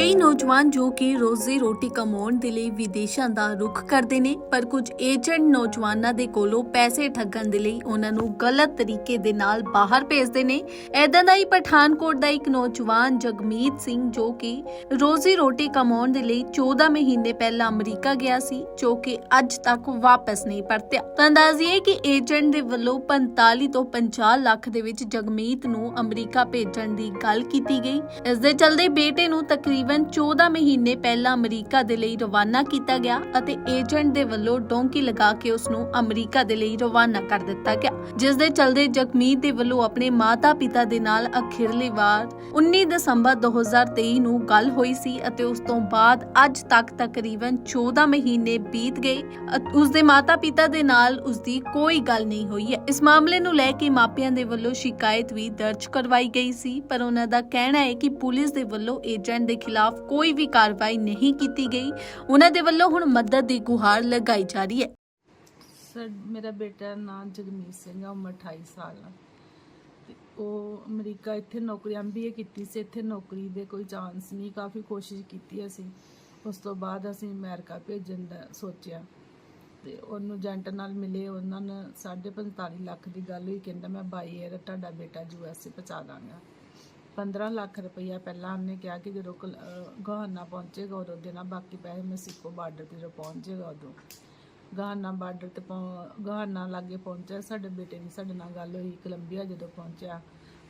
ਕਈ ਨੌਜਵਾਨ ਜੋ ਕਿ ਰੋਜ਼ੀ ਰੋਟੀ ਕਮਾਉਣ ਦੇ ਲਈ ਵਿਦੇਸ਼ਾਂ ਦਾ ਰੁਖ ਕਰਦੇ ਨੇ, ਪਰ ਕੁਝ ਏਜੰਟ ਨੌਜਵਾਨਾਂ ਦੇ ਕੋਲੋਂ ਪੈਸੇ ਠੱਗਣ ਦੇ ਲਈ ਉਹਨਾਂ ਨੂੰ ਗਲਤ ਤਰੀਕੇ ਦੇ ਨਾਲ ਬਾਹਰ ਭੇਜਦੇ ਨੇ। ਐਦਾਂ ਦਾ ਹੀ ਪਠਾਨਕੋਟ ਦਾ ਇੱਕ ਨੌਜਵਾਨ ਜਗਮੀਤ ਸਿੰਘ ਜੋ ਕਿ ਰੋਜ਼ੀ ਰੋਟੀ ਕਮਾਉਣ ਦੇ ਲਈ 14 ਮਹੀਨੇ ਪਹਿਲਾਂ ਅਮਰੀਕਾ ਗਿਆ ਸੀ, ਜੋ ਕਿ ਅੱਜ ਤੱਕ ਵਾਪਸ ਨਹੀਂ ਪਰਤਿਆ। ਤਾਂ ਅੰਦਾਜ਼ੀਏ ਕਿ ਏਜੰਟ ਦੇ ਵੱਲੋਂ 45 ਤੋਂ 50 ਲੱਖ ਦੇ ਵਿੱਚ ਜਗਮੀਤ ਨੂੰ ਅਮਰੀਕਾ ਭੇਜਣ ਦੀ ਗੱਲ ਕੀਤੀ ਗਈ। ਇਸ ਦੇ ਚਲਦੇ ਬੇਟੇ ਨੂੰ ਤਕਰੀਬਨ 14 ਮਹੀਨੇ ਪਹਿਲਾਂ ਅਮਰੀਕਾ ਦੇ ਲਈ ਰਵਾਨਾ ਕੀਤਾ ਗਿਆ ਅਤੇ ਏਜੰਟ ਦੇ ਵੱਲੋਂ ਡੋਂਕੀ ਲਗਾ ਕੇ ਉਸ ਨੂੰ ਅਮਰੀਕਾ ਦੇ ਲਈ ਰਵਾਨਾ ਕਰ ਦਿੱਤਾ ਗਿਆ, ਜਿਸ ਦੇ ਚਲਦੇ ਜਗਮੀਤ ਦੇ ਵੱਲੋਂ ਆਪਣੇ ਮਾਤਾ-ਪਿਤਾ ਦੇ ਨਾਲ ਅਖੀਰਲੀ ਵਾਰ 19 ਦਸੰਬਰ 2023 ਨੂੰ ਗੱਲ ਹੋਈ ਸੀ ਅਤੇ ਉਸ ਤੋਂ ਬਾਅਦ ਅੱਜ ਤੱਕ ਤਕਰੀਬਨ 14 ਮਹੀਨੇ ਬੀਤ ਗਏ ਅ- ਉਸ ਦੇ ਮਾਤਾ-ਪਿਤਾ ਦੇ ਨਾਲ ਉਸ ਦੀ ਕੋਈ ਗੱਲ ਨਹੀਂ ਹੋਈ ਹੈ। ਇਸ ਮਾਮਲੇ ਨੂੰ ਲੈ ਕੇ ਮਾਪਿਆਂ ਦੇ ਵੱਲੋਂ ਸ਼ਿਕਾਇਤ ਵੀ ਦਰਜ ਕਰਵਾਈ ਗਈ ਸੀ, ਪਰ ਉਹਨਾਂ ਦਾ ਕਹਿਣਾ ਹੈ ਕਿ ਪੁਲਿਸ ਦੇ ਵੱਲੋਂ ਏਜੰਟ ਦੇ ਖਿਲਾਫ ਕੋਈ ਵੀ ਕਾਰਵਾਈ ਨਹੀਂ ਕੀਤੀ ਗਈ। ਉਹਨਾਂ ਦੇ ਵੱਲੋਂ ਹੁਣ ਮਦਦ ਦੀ ਗੁਹਾਰ ਲਗਾਈ ਜਾ ਰਹੀ ਹੈ। ਸਰ, ਮੇਰਾ ਬੇਟਾ ਨਾਮ ਜਗਮੀਤ ਸਿੰਘ ਆ, ਉਮਰ 28 ਸਾਲ ਆ। ਤੇ ਉਹ ਅਮਰੀਕਾ ਇੱਥੇ ਨੌਕਰੀ ਐਮਬੀਏ ਕੀਤੀ ਸੀ। ਇੱਥੇ ਨੌਕਰੀ ਦੇ ਕੋਈ ਚਾਂਸ ਨਹੀਂ, ਕਾਫੀ ਕੋਸ਼ਿਸ਼ ਕੀਤੀ ਅਸੀਂ। ਉਸ ਤੋਂ ਬਾਅਦ ਅਸੀਂ ਅਮਰੀਕਾ ਭੇਜਣ ਦਾ ਸੋਚਿਆ। ਤੇ ਉਹਨੂੰ ਏਜੰਟ ਨਾਲ ਮਿਲੇ, ਉਹਨਾਂ ਨੇ 45 ਲੱਖ ਦੀ ਗੱਲ ਹੋਈ। ਕਹਿੰਦਾ, ਮੈਂ ਬਾਈ ਏਅਰ ਤੁਹਾਡਾ ਬੇਟਾ ਯੂਐਸਏ ਪਹੁੰਚਾ ਦਾਂਗਾ। 15 ਲੱਖ ਰੁਪਈਆ ਪਹਿਲਾਂ ਉਹਨੇ ਕਿਹਾ ਕਿ ਜਦੋਂ ਕਲ- ਅਹ ਗਹਾਨਾ ਪਹੁੰਚੇਗਾ ਉਦੋਂ ਦੇਣਾ ਬਾਕੀ ਪੈਸੇ ਮੈਕਸੀਕੋ ਬਾਰਡਰ ਤੇ ਜਦੋਂ ਪਹੁੰਚੇਗਾ ਉਦੋਂ। ਗਹਾਨਾ ਬਾਰਡਰ ਤੇ ਪਹੁੰ- ਗਹਾਨਾ ਲਾਗੇ ਪਹੁੰਚਿਆ, ਸਾਡੇ ਬੇਟੇ ਦੀ ਸਾਡੇ ਨਾਲ ਗੱਲ ਹੋਈ, ਕੋਲੰਬੀਆ ਜਦੋਂ ਪਹੁੰਚਿਆ,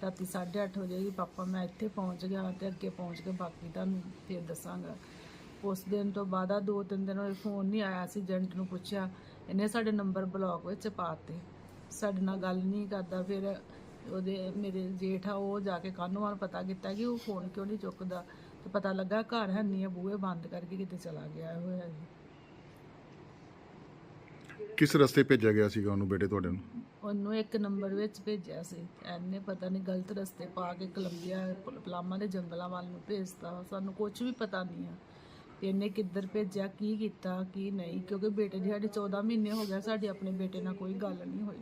ਰਾਤੀ 8:30 ਵਜੇ ਕਿ ਪਾਪਾ ਮੈਂ ਇੱਥੇ ਪਹੁੰਚ ਗਿਆ ਤੇ ਅੱਗੇ ਪਹੁੰਚ ਕੇ ਬਾਕੀ ਤੁਹਾਨੂੰ ਫਿਰ ਦੱਸਾਂਗਾ। ਉਸ ਦਿਨ ਤੋਂ ਬਾਅਦ ਆ ਦੋ ਤਿੰਨ ਦਿਨ ਹੋਏ, ਫੋਨ ਨਹੀਂ ਆਇਆ ਸੀ ਏਜੰਟ ਨੂੰ ਪੁੱਛਿਆ, ਇਹਨੇ ਸਾਡੇ ਨੰਬਰ ਬਲੌਕ ਵਿੱਚ ਪਾਤੇ ਸਾਡੇ ਨਾਲ ਗੱਲ ਨਹੀਂ ਕਰਦਾ, ਫਿਰ ਉਹਦੇ ਮੇਰੇ ਜੇਠ ਆ ਉਹ ਜਾ ਕੇ ਕਾਨੂੰਨ ਪਤਾ ਕੀਤਾ ਕਿ ਉਹ ਫੋਨ ਕਿਉਂ ਨਹੀਂ ਚੁੱਕਦਾ। ਤੇ ਪਤਾ ਲੱਗਾ ਘਰ ਹੈ ਨਹੀਂ ਆ ਬੂਹੇ ਬੰਦ ਕਰਕੇ ਕਿਤੇ ਚਲਾ ਗਿਆ ਹੋਇਆ ਜੀ ਕਿਸ ਰਸਤੇ ਭੇਜਿਆ ਗਿਆ ਸੀਗਾ ਉਹਨੂੰ ਬੇਟੇ ਤੁਹਾਡੇ ਨੂੰ? ਉਹਨੂੰ ਇੱਕ ਨੰਬਰ ਵਿੱਚ ਭੇਜਿਆ ਸੀ। ਐਨੇ ਪਤਾ ਨਹੀਂ ਗਲਤ ਰਸਤੇ ਪਾ ਕੇ ਕੋਲੰਬੀਆ ਪਲਾਮਾ ਦੇ ਜੰਗਲਾਂ ਵੱਲ ਨੂੰ ਭੇਜਤਾ। ਸਾਨੂੰ ਕੁਝ ਵੀ ਪਤਾ ਨਹੀਂ ਆ ਇਹਨੇ ਕਿੱਧਰ ਭੇਜਿਆ ਕੀ ਕੀਤਾ ਕੀ ਨਹੀਂ ਕਿਉਂਕਿ ਬੇਟੇ ਦੀ ਸਾਡੇ 14 ਮਹੀਨੇ ਹੋ ਗਏ ਸਾਡੇ ਆਪਣੇ ਬੇਟੇ ਨਾਲ ਕੋਈ ਗੱਲ ਨਹੀਂ ਹੋਈ।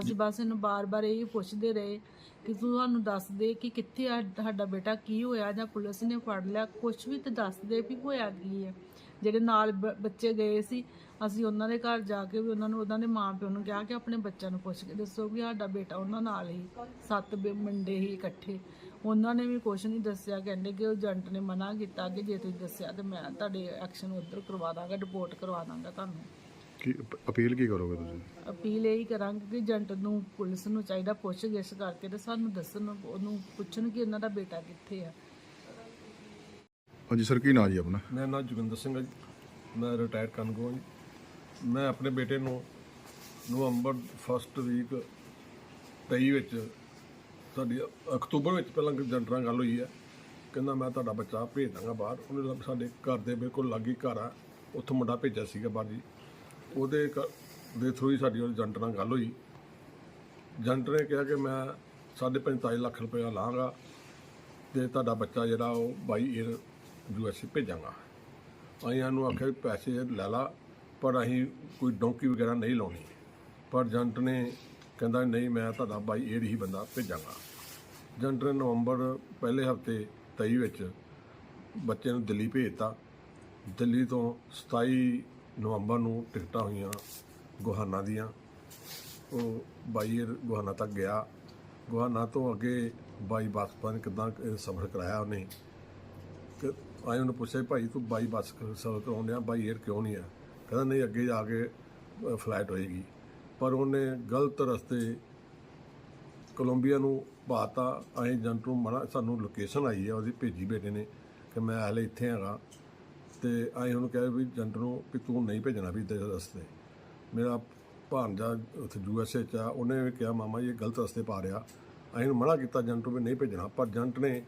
ਅਸੀਂ ਬਸ ਇਹਨੂੰ ਬਾਰ-ਬਾਰ ਇਹ ਪੁੱਛਦੇ ਰਹੇ ਕਿ ਤੂੰ ਸਾਨੂੰ ਦੱਸ ਦੇ ਕਿ ਕਿੱਥੇ ਆ, ਸਾਡਾ ਬੇਟਾ ਕੀ ਹੋਇਆ ਜਾਂ ਪੁਲਿਸ ਨੇ ਫੜ ਲਿਆ। ਕੁਝ ਵੀ ਤੇ ਦੱਸ ਦੇ ਵੀ ਹੋਇਆ ਕੀ ਹੈ ਜਿਹੜੇ ਨਾਲ ਬ- ਬੱਚੇ ਗਏ ਸੀ, ਅਸੀਂ ਉਹਨਾਂ ਦੇ ਘਰ ਜਾ ਕੇ ਵੀ ਉਹਨਾਂ ਨੂੰ, ਉਹਨਾਂ ਦੇ ਮਾਂ ਪਿਓ ਨੂੰ ਕਿਹਾ ਕਿ ਆਪਣੇ ਬੱਚਿਆਂ ਨੂੰ ਪੁੱਛ ਕੇ ਦੱਸੋ ਵੀ ਸਾਡਾ ਬੇਟਾ ਉਹਨਾਂ ਨਾਲ ਹੀ, ਸੱਤ ਬੇ- ਮੁੰਡੇ ਹੀ ਇਕੱਠੇ। ਉਹਨਾਂ ਨੇ ਵੀ ਕੁਝ ਨਹੀਂ ਦੱਸਿਆ, ਕਹਿੰਦੇ ਕਿ ਉਹ ਏਜੰਟ ਨੇ ਮਨਾ ਕੀਤਾ ਕਿ ਜੇ ਤੁਸੀਂ ਦੱਸਿਆ ਤੇ ਮੈਂ ਤੁਹਾਡੇ ਐਕਸ਼ਨ ਉਧਰ ਕਰਵਾ ਦਾਂਗਾ ਰਿਪੋਰਟ ਕਰਵਾ ਦਾਂਗਾ ਤੁਹਾਨੂੰ। ਕੀ ਅਪ- ਅਪੀਲ ਕੀ ਕਰੋਗੇ ਤੁਸੀਂ? ਅਪੀਲ ਇਹੀ ਕਰਾਂਗੇ ਕਿ ਏਜੰਟ ਨੂੰ ਪੁਲਿਸ ਨੂੰ ਚਾਹੀਦਾ ਪੁੱਛ ਗਿੱਛ ਕਰਕੇ ਤੇ ਸਾਨੂੰ ਦੱਸਣ ਉਹਨੂੰ ਪੁੱਛਣ ਕਿ ਉਹਨਾਂ ਦਾ ਬੇਟਾ ਕਿੱਥੇ ਆ। ਹਾਂਜੀ ਸਰ ਕੀ ਨਾਂ ਜੀ ਆਪਣਾ? ਮੇਰਾ ਨਾਮ ਜੋਗਿੰਦਰ ਸਿੰਘ ਹੈ ਜੀ। ਮੈਂ ਰਿਟਾਇਰਡ ਕਾਨੂੰਗੋ ਹਾਂ ਜੀ। ਮੈਂ ਆਪਣੇ ਬੇਟੇ ਨੂੰ ਨਵੰਬਰ ਫਸਟ ਵੀਕ 23 ਵਿੱਚ ਸਾਡੀ ਅਕਤੂਬਰ ਵਿੱਚ ਪਹਿਲਾਂ ਏਜੰਟ ਨਾਲ ਗੱਲ ਹੋਈ ਹੈ। ਕਹਿੰਦਾ ਮੈਂ ਤੁਹਾਡਾ ਬੱਚਾ ਭੇਜ ਦਾਂਗਾ ਬਾਹਰ। ਉਹਨੇ ਸਾਡੇ ਘਰ ਦੇ ਬਿਲਕੁਲ ਲਾਗੇ ਘਰ ਆ। ਉੱਥੋਂ ਮੁੰਡਾ ਭੇਜਿਆ ਸੀਗਾ ਬਾਹਰ ਜੀ। ਉਹਦੇ ਕ ਦੇ ਥਰੂ ਹੀ ਸਾਡੀ ਉਹ ਏਜੰਟ ਨਾਲ ਗੱਲ ਹੋਈ। ਏਜੰਟ ਨੇ ਕਿਹਾ ਕਿ ਮੈਂ 45 ਲੱਖ ਰੁਪਇਆ ਲਾਂਗਾ ਤੇ ਤੁਹਾਡਾ ਬੱਚਾ ਜਿਹੜਾ ਉਹ ਬਾਈ ਏਅਰ ਯੂਐਸਏ ਭੇਜਾਂਗਾ। ਅਸੀਂ ਇਹਨੂੰ ਆਖਿਆ ਵੀ ਪੈਸੇ ਲੈ ਲਾ, ਪਰ ਅਸੀਂ ਕੋਈ ਡੌਂਕੀ ਵਗੈਰਾ ਨਹੀਂ ਲਾਉਣੀ। ਪਰ ਏਜੰਟ ਨੇ ਕਹਿੰਦਾ, ਨਹੀਂ, ਮੈਂ ਤੁਹਾਡਾ ਬਾਈ ਏਅਰ ਹੀ ਬੰਦਾ ਭੇਜਾਂਗਾ। ਏਜੰਟ ਨੇ ਨਵੰਬਰ ਪਹਿਲੇ ਹਫ਼ਤੇ 23 ਵਿੱਚ ਬੱਚੇ ਨੂੰ ਦਿੱਲੀ ਭੇਜਤਾ ਦਿੱਲੀ ਤੋਂ 27 ਨਵੰਬਰ ਨੂੰ ਟਿਕਟਾਂ ਹੋਈਆਂ ਗੁਹਾਨਾ ਦੀਆਂ। ਉਹ ਬਾਈ ਏਅਰ ਗੁਹਾਨਾ ਤੱਕ ਗਿਆ। ਗੁਹਾਨਾ ਤੋਂ ਅੱਗੇ ਬਾਈ ਬੱਸ, ਪਤਾ ਨਹੀਂ ਕਿੱਦਾਂ ਸਫ਼ਰ ਕਰਾਇਆ ਉਹਨੇ। ਕਿ ਆਏ ਉਹਨੂੰ ਪੁੱਛਿਆ ਵੀ ਭਾਈ ਤੂੰ ਬਾਈ ਬੱਸ ਸਫ਼ਰ ਕਰਾਉਣ ਡਿਆ? ਬਾਈ ਏਅਰ ਕਿਉਂ ਨਹੀਂ ਆ? ਕਹਿੰਦਾ ਨਹੀਂ, ਅੱਗੇ ਜਾ ਕੇ ਫਲਾਈਟ ਹੋਏਗੀ। ਪਰ ਉਹਨੇ ਗਲਤ ਰਸਤੇ ਕੋਲੰਬੀਆ ਨੂੰ ਪਾਤਾ ਅਸੀਂ ਏਜੰਟ ਨੂੰ ਮਨਾ ਸਾਨੂੰ ਲੋਕੇਸ਼ਨ ਆਈ ਹੈ ਉਹਦੀ ਭੇਜੀ ਬੇਟੇ ਨੇ ਕਿ ਮੈਂ ਹਲੇ ਇੱਥੇ ਹੈਗਾ। ਤੇ ਅਸੀਂ ਉਹਨੂੰ ਕਿਹਾ ਵੀ ਏਜੰਟ ਨੂੰ ਵੀ ਤੂੰ ਨਹੀਂ ਭੇਜਣਾ ਵੀ ਇੱਧਰ ਰਸਤੇ। ਮੇਰਾ ਭਾਂਜਾ ਉੱਥੇ ਯੂਐਸਏ ਚ ਆ, ਉਹਨੇ ਵੀ ਕਿਹਾ, ਮਾਮਾ ਜੀ, ਇਹ ਗਲਤ ਰਸਤੇ ਪਾ ਰਿਹਾ। ਅਸੀਂ ਉਹਨੂੰ ਮਨਾ ਕੀਤਾ ਜੰਟ ਨੂੰ ਵੀ ਨਹੀਂ ਭੇਜਣਾ। ਪਰ ਏਜੰਟ ਨੇ